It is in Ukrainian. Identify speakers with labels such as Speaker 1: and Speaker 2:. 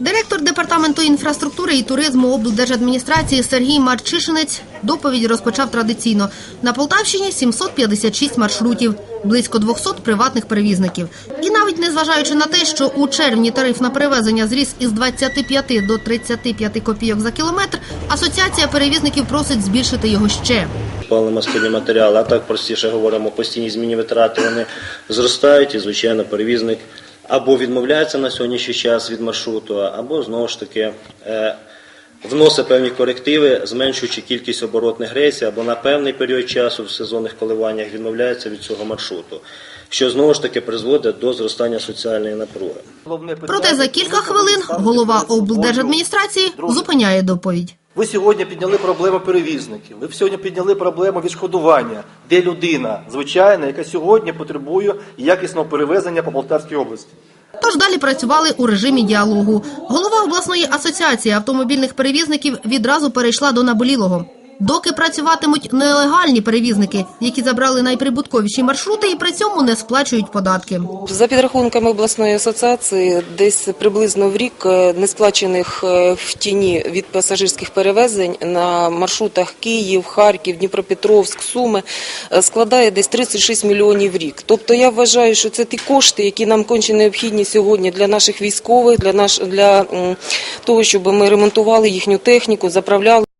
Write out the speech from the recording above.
Speaker 1: Директор департаменту інфраструктури і туризму облдержадміністрації Сергій Марчишинець доповідь розпочав традиційно. На Полтавщині 756 маршрутів, близько 200 приватних перевізників. І навіть незважаючи на те, що у червні тариф на перевезення зріс із 25 до 35 копійок за кілометр, асоціація перевізників просить збільшити його ще.
Speaker 2: паливно-мастильні матеріали, а так простіше говоримо, постійні змінні витрати вони зростають і, звичайно, перевізник або відмовляється на сьогоднішній час від маршруту, або знову ж таки е, вносить певні корективи, зменшуючи кількість оборотних рейсів, або на певний період часу в сезонних коливаннях відмовляється від цього маршруту, що знову ж таки призводить до зростання соціальної напруги.
Speaker 1: Проте за кілька хвилин голова облдержадміністрації зупиняє доповідь.
Speaker 3: Ви сьогодні підняли проблему перевізників. Ви сьогодні підняли проблему відшкодування, де людина звичайна, яка сьогодні потребує якісного перевезення по Полтавській області.
Speaker 1: Тож далі працювали у режимі діалогу. Голова обласної асоціації автомобільних перевізників відразу перейшла до наболілого. Доки працюватимуть нелегальні перевізники, які забрали найприбутковіші маршрути і при цьому не сплачують податки.
Speaker 4: За підрахунками обласної асоціації, десь приблизно в рік е, несплачених е, в тіні від пасажирських перевезень на маршрутах Київ, Харків, Дніпропетровськ, Суми е, складає десь 36 мільйонів в рік. Тобто я вважаю, що це ті кошти, які нам конче необхідні сьогодні для наших військових, для наш для того, щоб ми ремонтували їхню техніку, заправляли.